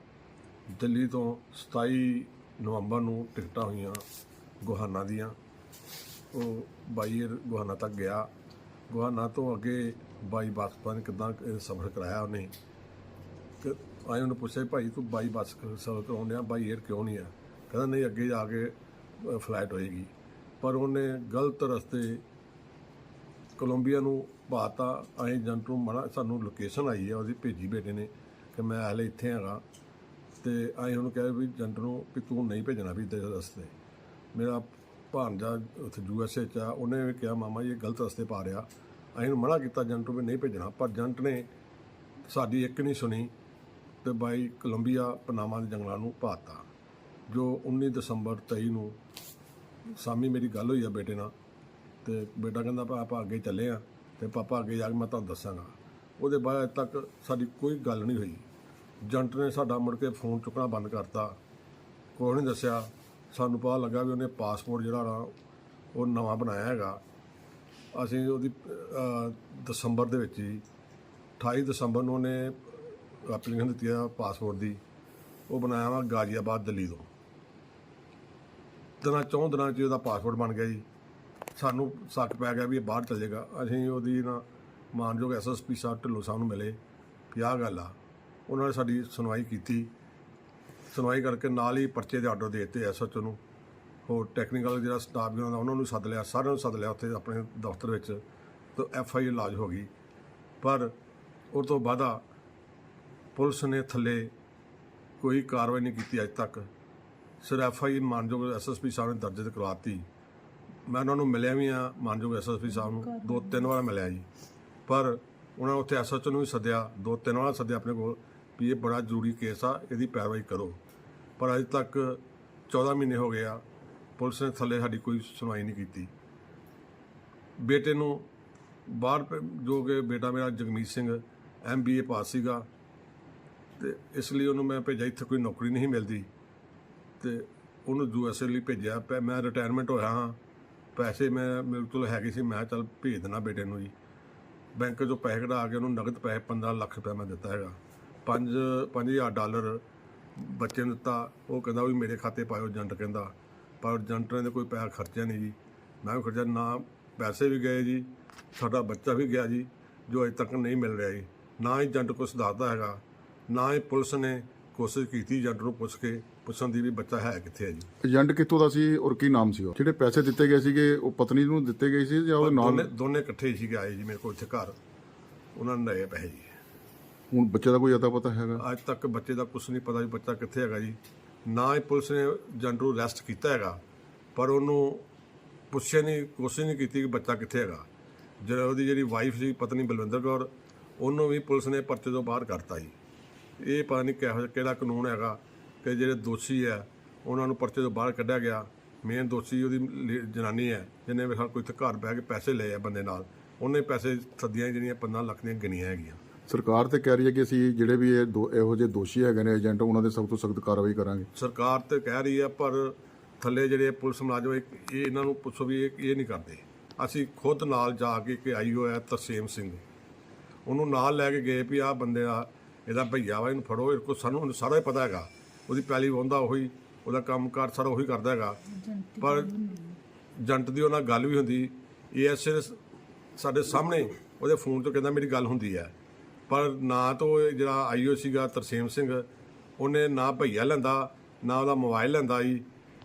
ਦਿੱਲੀ ਤੋਂ 27 ਨਵੰਬਰ ਨੂੰ ਟਿਕਟਾਂ ਹੋਈਆਂ ਗੁਹਾਨਾ ਦੀਆਂ। ਉਹ ਬਾਈ ਏਅਰ ਗੁਹਾਨਾ ਤੱਕ ਗਿਆ। ਗੁਹਾਨਾ ਤੋਂ ਅੱਗੇ ਬਾਈ ਬੱਸ ਪਤਾ ਨਹੀਂ ਕਿੱਦਾਂ ਸਫ਼ਰ ਕਰਾਇਆ ਉਹਨੇ। ਤੇ ਆਏ ਉਹਨੂੰ ਪੁੱਛਿਆ ਵੀ ਭਾਈ ਤੂੰ ਬਾਈ ਬੱਸ ਸਫ਼ਰ ਕਰਾਉਣ ਆ ਬਾਈ ਏਅਰ ਕਿਉਂ ਨਹੀਂ ਆ? ਕਹਿੰਦਾ ਨਹੀਂ, ਅੱਗੇ ਜਾ ਕੇ ਫਲਾਈਟ ਹੋਏਗੀ। ਪਰ ਉਹਨੇ ਗਲਤ ਰਸਤੇ ਕੋਲੰਬੀਆ ਨੂੰ ਪਾਤਾ। ਅਸੀਂ ਏਜੰਟ ਨੂੰ ਮਨਾ, ਸਾਨੂੰ ਲੋਕੇਸ਼ਨ ਆਈ ਹੈ ਉਹਦੀ ਭੇਜੀ ਬੇਟੇ ਨੇ ਕਿ ਮੈਂ ਹਾਲੇ ਇੱਥੇ ਹੈਗਾ। ਤੇ ਅਸੀਂ ਉਹਨੂੰ ਕਿਹਾ ਵੀ ਜੰਟ ਨੂੰ ਕਿ ਤੂੰ ਨਹੀਂ ਭੇਜਣਾ ਵੀ ਤੇਰੇ ਰਸਤੇ। ਮੇਰਾ ਭਾਂਜਾ ਉੱਥੇ ਯੂ ਐਸ ਏ ਚ ਆ, ਉਹਨੇ ਵੀ ਕਿਹਾ, ਮਾਮਾ ਜੀ, ਇਹ ਗਲਤ ਰਸਤੇ ਪਾ ਰਿਹਾ। ਅਸੀਂ ਉਹਨੂੰ ਮਨਾ ਕੀਤਾ ਜੰਟ ਨੂੰ ਵੀ ਨਹੀਂ ਭੇਜਣਾ। ਪਰ ਜੰਟ ਨੇ ਸਾਡੀ ਇੱਕ ਨਹੀਂ ਸੁਣੀ ਤੇ ਬਾਈ ਕੋਲੰਬੀਆ ਪਨਾਮਾ ਦੇ ਜੰਗਲਾਂ ਨੂੰ ਪਾਤਾ ਜੋ 19 ਦਸੰਬਰ 23 ਨੂੰ ਸਾਮੀ ਮੇਰੀ ਗੱਲ ਹੋਈ ਆ ਬੇਟੇ ਨਾਲ ਤੇ ਬੇਟਾ ਕਹਿੰਦਾ ਪਾ ਆਪਾਂ ਅੱਗੇ ਚੱਲੇ ਆ ਤੇ ਪਾਪਾ ਅੱਗੇ ਜਾ ਕੇ ਮੈਂ ਤੁਹਾਨੂੰ ਦੱਸਾਂਗਾ। ਉਹਦੇ ਬਾਅਦ ਤੱਕ ਸਾਡੀ ਕੋਈ ਗੱਲ ਨਹੀਂ ਹੋਈ। ਏਜੰਟ ਨੇ ਸਾਡਾ ਮੁੜ ਕੇ ਫੋਨ ਚੁੱਕਣਾ ਬੰਦ ਕਰਤਾ। ਕੋਈ ਨਹੀਂ ਦੱਸਿਆ। ਸਾਨੂੰ ਪਤਾ ਲੱਗਾ ਵੀ ਉਹਨੇ ਪਾਸਪੋਰਟ ਜਿਹੜਾ ਨਾ ਉਹ ਨਵਾਂ ਬਣਾਇਆ ਹੈਗਾ। ਅਸੀਂ ਉਹਦੀ ਦਸੰਬਰ ਦੇ ਵਿੱਚ ਹੀ 28 ਦਸੰਬਰ ਨੂੰ ਉਹਨੇ ਐਪਲੀਕੇਸ਼ਨ ਦਿੱਤੀ ਆ ਪਾਸਪੋਰਟ ਦੀ। ਉਹ ਬਣਾਇਆ ਵਾ ਗਾਜ਼ੀਆਬਾਦ ਦਿੱਲੀ ਤੋਂ। ਦਿਨਾਂ ਚੌਂ ਦਿਨਾਂ 'ਚ ਉਹਦਾ ਪਾਸਪੋਰਟ ਬਣ ਗਿਆ ਜੀ। ਸਾਨੂੰ ਸ਼ੱਕ ਪੈ ਗਿਆ ਵੀ ਇਹ ਬਾਹਰ ਚਲੇਗਾ ਅਸੀਂ ਉਹਦੀ ਨਾ ਮਾਨਯੋਗ ਐਸਐਸਪੀ ਸਾਹਿਬ ਢਿੱਲੋਂ ਸਾਹਿਬ ਨੂੰ ਮਿਲੇ ਵੀ ਆਹ ਗੱਲ ਆ। ਉਹਨਾਂ ਨੇ ਸਾਡੀ ਸੁਣਵਾਈ ਕੀਤੀ। ਸੁਣਵਾਈ ਕਰਕੇ ਨਾਲ ਹੀ ਪਰਚੇ ਦੇ ਆਰਡਰ ਦੇ ਦਿੱਤੇ ਐਸਐਚਓ ਨੂੰ। ਹੋਰ ਟੈਕਨੀਕਲ ਜਿਹੜਾ ਸਟਾਫ ਵੀ ਉਹਨਾਂ ਦਾ, ਉਹਨਾਂ ਨੂੰ ਸੱਦ ਲਿਆ, ਸਾਰਿਆਂ ਨੂੰ ਸੱਦ ਲਿਆ ਉੱਥੇ ਆਪਣੇ ਦਫ਼ਤਰ ਵਿੱਚ। ਤਾਂ ਐਫ ਆਈ ਲਾਜ ਹੋ ਗਈ। ਪਰ ਉਹ ਤੋਂ ਬਾਅਦਾ ਪੁਲਿਸ ਨੇ ਥੱਲੇ ਕੋਈ ਕਾਰਵਾਈ ਨਹੀਂ ਕੀਤੀ ਅੱਜ ਤੱਕ। ਸਿਰਫ ਐਫ ਆਈ ਮਾਨਯੋਗ ਐਸਐਸਪੀ ਸਾਹਿਬ ਨੇ ਦਰਜ ਕਰਵਾਤੀ। ਮੈਂ ਉਹਨਾਂ ਨੂੰ ਮਿਲਿਆ ਵੀ ਆ ਮਾਨਯੋਗ ਐਸਐਸਪੀ ਸਾਹਿਬ ਨੂੰ। ਦੋ ਤਿੰਨ ਵਾਰ ਮਿਲਿਆ ਜੀ। ਪਰ ਉਹਨਾਂ ਉੱਥੇ ਐਸਐਚਓ ਨੂੰ ਵੀ ਸੱਦਿਆ, ਦੋ ਤਿੰਨ ਵਾਰ ਸੱਦਿਆ ਆਪਣੇ ਕੋਲ। ਵੀ ਇਹ ਬੜਾ ਜ਼ਰੂਰੀ ਕੇਸ ਆ, ਇਹਦੀ ਪੈਰਵਾਈ ਕਰੋ। ਪਰ ਅਜੇ ਤੱਕ 14 ਮਹੀਨੇ ਹੋ ਗਏ ਆ, ਪੁਲਿਸ ਨੇ ਥੱਲੇ ਸਾਡੀ ਕੋਈ ਸੁਣਵਾਈ ਨਹੀਂ ਕੀਤੀ। ਬੇਟੇ ਨੂੰ ਬਾਹਰ ਜੋ ਕਿ ਬੇਟਾ ਮੇਰਾ ਜਗਮੀਤ ਸਿੰਘ ਐਮਬੀਏ ਪਾਸ ਸੀਗਾ, ਤੇ ਇਸ ਲਈ ਉਹਨੂੰ ਮੈਂ ਭੇਜਿਆ, ਇੱਥੇ ਕੋਈ ਨੌਕਰੀ ਨਹੀਂ ਮਿਲਦੀ। ਤੇ ਉਹਨੂੰ ਯੂਐਸਏ ਲਈ ਭੇਜਿਆ, ਪੈ- ਮੈਂ ਰਿਟਾਇਰਮੈਂਟ ਹੋਇਆ ਹਾਂ, ਪੈਸੇ ਮੈਂ ਮੇਰੇ ਕੋਲ ਹੈਗੇ ਸੀ, ਮੈਂ ਚੱਲ ਭੇਜ ਦੇਣਾ ਬੇਟੇ ਨੂੰ ਜੀ। ਬੈਂਕ ਚੋਂ ਪੈਸੇ ਕਢਾ ਕੇ ਉਹਨੂੰ ਨਗਦ ਪੈਸੇ 15 ਲੱਖ ਰੁਪਏ ਮੈਂ ਦਿੱਤਾ ਹੈਗਾ। 5 5000 ਡਾਲਰ ਬੱਚੇ ਨੂੰ ਦਿੱਤਾ। ਉਹ ਕਹਿੰਦਾ ਵੀ ਮੇਰੇ ਖਾਤੇ ਪਾਇਓ ਏਜੰਟ ਕਹਿੰਦਾ। ਪਰ ਏਜੰਟ ਨੇ ਕੋਈ ਪੈਸਾ ਖਰਚਿਆ ਨਹੀਂ ਜੀ। ਮੈਂ ਵੀ ਖਰਚਿਆ ਨਾ ਪੈਸੇ ਵੀ ਗਏ ਜੀ ਸਾਡਾ ਬੱਚਾ ਵੀ ਗਿਆ ਜੀ ਜੋ ਅਜੇ ਤੱਕ ਨਹੀਂ ਮਿਲ ਰਿਹਾ ਜੀ। ਨਾ ਹੀ ਏਜੰਟ ਕੁਛ ਦੱਸਦਾ ਹੈਗਾ ਨਾ ਹੀ ਪੁਲਿਸ ਨੇ ਕੋਸ਼ਿਸ਼ ਕੀਤੀ ਏਜੰਟ ਨੂੰ ਪੁੱਛ ਕੇ ਪੁੱਛਣ ਦੀ ਵੀ ਬੱਚਾ ਹੈ ਕਿੱਥੇ ਹੈ ਜੀ। ਏਜੰਟ ਕਿੱਥੋਂ ਦਾ ਸੀ ਔਰ ਕੀ ਨਾਮ ਸੀ ਉਹ? ਜਿਹੜੇ ਪੈਸੇ ਦਿੱਤੇ ਗਏ ਸੀਗੇ ਉਹ ਪਤਨੀ ਨੂੰ ਦਿੱਤੇ ਗਏ ਸੀ ਜਾਂ ਦੋਨੇ ਨਾਲ ਦੋਨੇ ਇਕੱਠੇ ਸੀਗੇ ਆਏ ਜੀ ਮੇਰੇ ਕੋਲ ਇੱਥੇ ਘਰ। ਉਹਨਾਂ ਨੇ ਲਏ ਪੈਸੇ ਜੀ। ਹੁਣ ਬੱਚੇ ਦਾ ਕੋਈ ਅਤਾ ਪਤਾ ਹੈਗਾ? ਅੱਜ ਤੱਕ ਬੱਚੇ ਦਾ ਕੁਝ ਨਹੀਂ ਪਤਾ ਵੀ ਬੱਚਾ ਕਿੱਥੇ ਹੈਗਾ ਜੀ। ਨਾ ਹੀ ਪੁਲਿਸ ਨੇ ਏਜੰਟ ਨੂੰ ਅਰੈਸਟ ਕੀਤਾ ਹੈਗਾ, ਪਰ ਉਹਨੂੰ ਪੁੱਛਿਆ ਨਹੀਂ ਕੋਸ਼ਿਸ਼ ਨਹੀਂ ਕੀਤੀ ਕਿ ਬੱਚਾ ਕਿੱਥੇ ਹੈਗਾ। ਜਿਹੜਾ ਉਹਦੀ ਜਿਹੜੀ ਵਾਈਫ ਸੀ, ਪਤਨੀ ਬਲਵਿੰਦਰ ਕੌਰ, ਉਹਨੂੰ ਵੀ ਪੁਲਿਸ ਨੇ ਪਰਚੇ ਤੋਂ ਬਾਹਰ ਕਰਤਾ ਜੀ। ਇਹ ਪਤਾ ਨਹੀਂ ਕਿਹੋ ਕਿਹੜਾ ਕਾਨੂੰਨ ਹੈਗਾ ਕਿ ਜਿਹੜੇ ਦੋਸ਼ੀ ਹੈ, ਉਹਨਾਂ ਨੂੰ ਪਰਚੇ ਤੋਂ ਬਾਹਰ ਕੱਢਿਆ ਗਿਆ। ਮੇਨ ਦੋਸ਼ੀ ਉਹਦੀ ਲੇ- ਜਨਾਨੀ ਹੈ, ਜਿਹਨੇ ਮੇਰੇ ਵੀ ਕੋਈ ਇੱਥੇ ਘਰ ਬਹਿ ਕੇ ਪੈਸੇ ਲਏ ਆ ਬੰਦੇ ਨਾਲ। ਉਹਨੇ ਪੈਸੇ ਸੱਦੀਆਂ ਜਿਹੜੀਆਂ 15 ਲੱਖ ਦੀਆਂ ਗਿਣੀਆਂ ਹੈਗੀਆਂ। ਸਰਕਾਰ ਤੇ ਕਹਿ ਰਹੀ ਹੈ ਕਿ ਅਸੀਂ ਜਿਹੜੇ ਵੀ ਇਹ ਦੋ ਇਹੋ ਜਿਹੇ ਦੋਸ਼ੀ ਹੈਗੇ ਨੇ ਏਜੰਟ ਉਹਨਾਂ ਦੇ ਸਖਤ ਤੋਂ ਸਖਤ ਕਾਰਵਾਈ ਕਰਾਂਗੇ। ਸਰਕਾਰ ਤੇ ਕਹਿ ਰਹੀ ਹੈ ਪਰ ਥੱਲੇ ਜਿਹੜੇ ਪੁਲਿਸ ਮੁਲਾਜ਼ਮ ਇਹ ਇਹ ਇਹਨਾਂ ਨੂੰ ਪੁੱਛੋ ਵੀ ਇਹ ਇਹ ਨਹੀਂ ਕਰਦੇ। ਅਸੀਂ ਖੁਦ ਨਾਲ ਜਾ ਕੇ ਕਿ ਆਈ ਹੋਇਆ ਤਰਸੇਮ ਸਿੰਘ। ਉਹਨੂੰ ਨਾਲ ਲੈ ਕੇ ਗਏ ਵੀ ਆਹ ਬੰਦੇ ਆ ਇਹਦਾ ਭਈਆ ਵਾ ਇਹਨੂੰ ਫੜੋ। ਇਹ ਕੋ ਸਾਨੂੰ ਸਾਰਾ ਹੀ ਪਤਾ ਹੈਗਾ। ਉਹਦੀ ਪੈਲੀ ਵਾਹੁੰਦਾ ਉਹੀ ਉਹਦਾ ਕੰਮਕਾਰ ਸਾਰਾ ਉਹੀ ਕਰਦਾ ਹੈਗਾ। ਪਰ ਜੰਟ ਦੀ ਉਹਨਾਂ ਨਾਲ ਗੱਲ ਵੀ ਹੁੰਦੀ। ਏਐਸਏ ਸਾਡੇ ਸਾਹਮਣੇ ਉਹਦੇ ਫੋਨ ਤੋਂ ਕਹਿੰਦਾ ਮੇਰੀ ਗੱਲ ਹੁੰਦੀ ਹੈ। ਪਰ ਨਾ ਤਾਂ ਉਹ ਜਿਹੜਾ ਆਈਓ ਸੀਗਾ ਤਰਸੇਮ ਸਿੰਘ ਉਹਨੇ ਨਾ ਭਈਆ ਲੈਂਦਾ ਨਾ ਉਹਦਾ ਮੋਬਾਈਲ ਲੈਂਦਾ ਜੀ।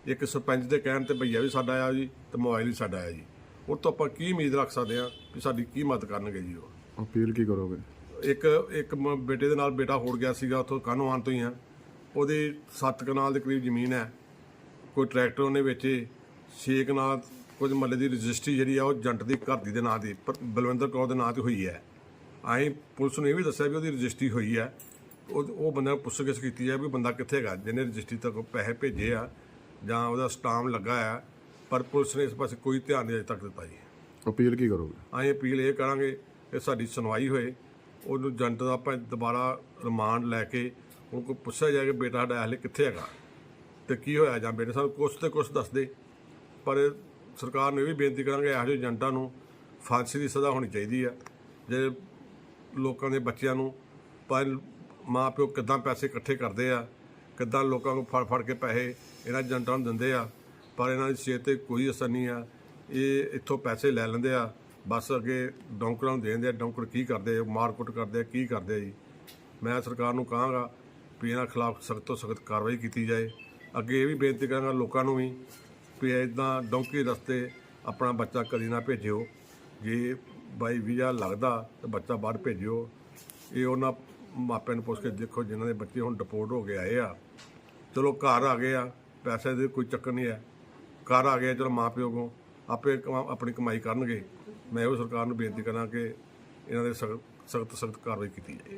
ਇੱਕ ਸਰਪੰਚ ਦੇ ਕਹਿਣ ਤੇ ਭਈਆ ਵੀ ਸਾਡਾ ਆਇਆ ਜੀ ਤੇ ਮੋਬਾਈਲ ਵੀ ਸਾਡਾ ਆਇਆ ਜੀ। ਉਹ ਤੋਂ ਆਪਾਂ ਕੀ ਉਮੀਦ ਰੱਖ ਸਕਦੇ ਆ ਕਿ ਸਾਡੀ ਕੀ ਮਦਦ ਕਰਨਗੇ ਜੀ ਉਹ? ਅਪੀਲ ਕੀ ਕਰੋਗੇ? ਇੱਕ ਇੱਕ ਬੇਟੇ ਦੇ ਨਾਲ ਬੇਟਾ ਹੋੜ ਗਿਆ ਸੀਗਾ ਉੱਥੋਂ ਕਾਨੋਵਾਨ ਤੋਂ ਹੀ ਆ। ਉਹਦੀ 7 ਕਨਾਲ ਦੇ ਕਰੀਬ ਜ਼ਮੀਨ ਹੈ। ਕੋਈ ਟਰੈਕਟਰ ਉਹਨੇ ਵੇਚੇ 6 ਕਨਾਲ ਕੁਝ ਮੱਲੇ ਦੀ ਰਜਿਸਟਰੀ ਜਿਹੜੀ ਆ ਉਹ ਜੰਟ ਦੀ ਘਰ ਦੀ ਦੇ ਨਾਂ ਦੀ ਬਲਵਿੰਦਰ ਕੌਰ ਦੇ ਨਾਂ ਤੇ ਹੋਈ ਹੈ। ਆਈ ਪੁਲਿਸ ਨੂੰ ਇਹ ਵੀ ਦੱਸਿਆ ਵੀ ਉਹਦੀ ਰਜਿਸਟਰੀ ਹੋਈ ਹੈ ਉਹ ਉਹ ਬੰਦਾ ਨੂੰ ਪੁੱਛਗਿੱਛ ਕੀਤੀ ਹੈ ਵੀ ਬੰਦਾ ਕਿੱਥੇ ਹੈਗਾ ਜਿਹਨੇ ਰਜਿਸਟਰੀ ਤੱਕ ਪੈਸੇ ਭੇਜੇ ਆ ਜਾਂ ਉਹਦਾ ਸਟਾਮ ਲੱਗਾ ਆ ਪਰ ਪੁਲਿਸ ਨੇ ਇਸ ਪਾਸੇ ਕੋਈ ਧਿਆਨ ਨਹੀਂ ਅਜੇ ਤੱਕ ਦਿੱਤਾ ਜੀ। ਅਪੀਲ ਕੀ ਕਰੋਗੇ? ਅਸੀਂ ਅਪੀਲ ਇਹ ਕਰਾਂਗੇ ਕਿ ਸਾਡੀ ਸੁਣਵਾਈ ਹੋਏ ਉਹਨੂੰ ਜੰਟ ਦਾ ਆਪਾਂ ਦੁਬਾਰਾ ਰਿਮਾਂਡ ਲੈ ਕੇ ਉਹ ਕੋ ਪੁੱਛਿਆ ਜਾਏ ਕਿ ਬੇਟਾ ਸਾਡਾ ਹਲੇ ਕਿੱਥੇ ਹੈਗਾ ਤੇ ਕੀ ਹੋਇਆ ਜਾਂ ਬੇਟੇ ਸਾਨੂੰ ਕੁਛ ਤੇ ਕੁਛ ਦੱਸ ਦੇ। ਪਰ ਸਰਕਾਰ ਨੂੰ ਇਹ ਵੀ ਬੇਨਤੀ ਕਰਾਂਗੇ ਇਹੋ ਜਿਹੇ ਏਜੰਟਾਂ ਨੂੰ ਫਾਂਸੀ ਦੀ ਸਜ਼ਾ ਹੋਣੀ ਚਾਹੀਦੀ ਆ। ਜੇ ਲੋਕਾਂ ਦੇ ਬੱਚਿਆਂ ਨੂੰ ਪਰ ਮਾਂ ਪਿਓ ਕਿੱਦਾਂ ਪੈਸੇ ਇਕੱਠੇ ਕਰਦੇ ਆ, ਕਿੱਦਾਂ ਲੋਕਾਂ ਨੂੰ ਫੜ ਫੜ ਕੇ ਪੈਸੇ ਇਹਨਾਂ ਏਜੰਟਾਂ ਨੂੰ ਦਿੰਦੇ ਆ, ਪਰ ਇਹਨਾਂ ਦੀ ਸਿਹਤ ਤੇ ਕੋਈ ਅਸਰ ਨਹੀਂ ਆ। ਇਹ ਇੱਥੋਂ ਪੈਸੇ ਲੈ ਲੈਂਦੇ ਆ, ਬਸ ਅੱਗੇ ਡੌਂਕਰਾਂ ਨੂੰ ਦੇ ਦਿੰਦੇ ਆ, ਡੌਂਕਰ ਕੀ ਕਰਦੇ ਆ, ਮਾਰਕੁੱਟ ਕਰਦੇ ਆ, ਕੀ ਕਰਦੇ ਆ ਜੀ। ਮੈਂ ਸਰਕਾਰ ਨੂੰ ਕਹਾਂਗਾ ਵੀ ਇਹਨਾਂ ਖਿਲਾਫ ਸਖਤ ਤੋਂ ਸਖਤ ਕਾਰਵਾਈ ਕੀਤੀ ਜਾਏ। ਅੱਗੇ ਇਹ ਵੀ ਬੇਨਤੀ ਕਰਾਂਗਾ ਲੋਕਾਂ ਨੂੰ ਵੀ ਵੀ ਇਦਾਂ ਡੌਂਕੀ ਰਸਤੇ ਆਪਣਾ ਬੱਚਾ ਕਦੀ ਨਾ ਭੇਜਿਓ। ਜੇ ਬਾਈ ਵੀਜ਼ਾ ਲੱਗਦਾ ਤਾਂ ਬੱਚਾ ਬਾਹਰ ਭੇਜਿਓ। ਇਹ ਉਹਨਾਂ ਮਾਪਿਆਂ ਨੂੰ ਪੁੱਛ ਕੇ ਦੇਖੋ ਜਿਨ੍ਹਾਂ ਦੇ ਬੱਚੇ ਹੁਣ ਡਿਪੋਰਟ ਹੋ ਕੇ ਆਏ ਆ। ਚਲੋ ਘਰ ਆ ਗਏ ਆ, ਪੈਸੇ ਦੇ ਕੋਈ ਚੱਕਰ ਨਹੀਂ ਹੈ। ਘਰ ਆ ਗਏ ਚਲੋ ਮਾਪਿਓ ਕੋ ਆਪੇ ਕਮਾ- ਆਪਣੀ ਕਮਾਈ ਕਰਨਗੇ। ਮੈਂ ਉਹ ਸਰਕਾਰ ਨੂੰ ਬੇਨਤੀ ਕਰਾਂ ਕਿ ਇਹਨਾਂ ਦੇ ਸਖਤ ਸਖਤ ਸਖਤ ਕਾਰਵਾਈ ਕੀਤੀ ਜਾਏ।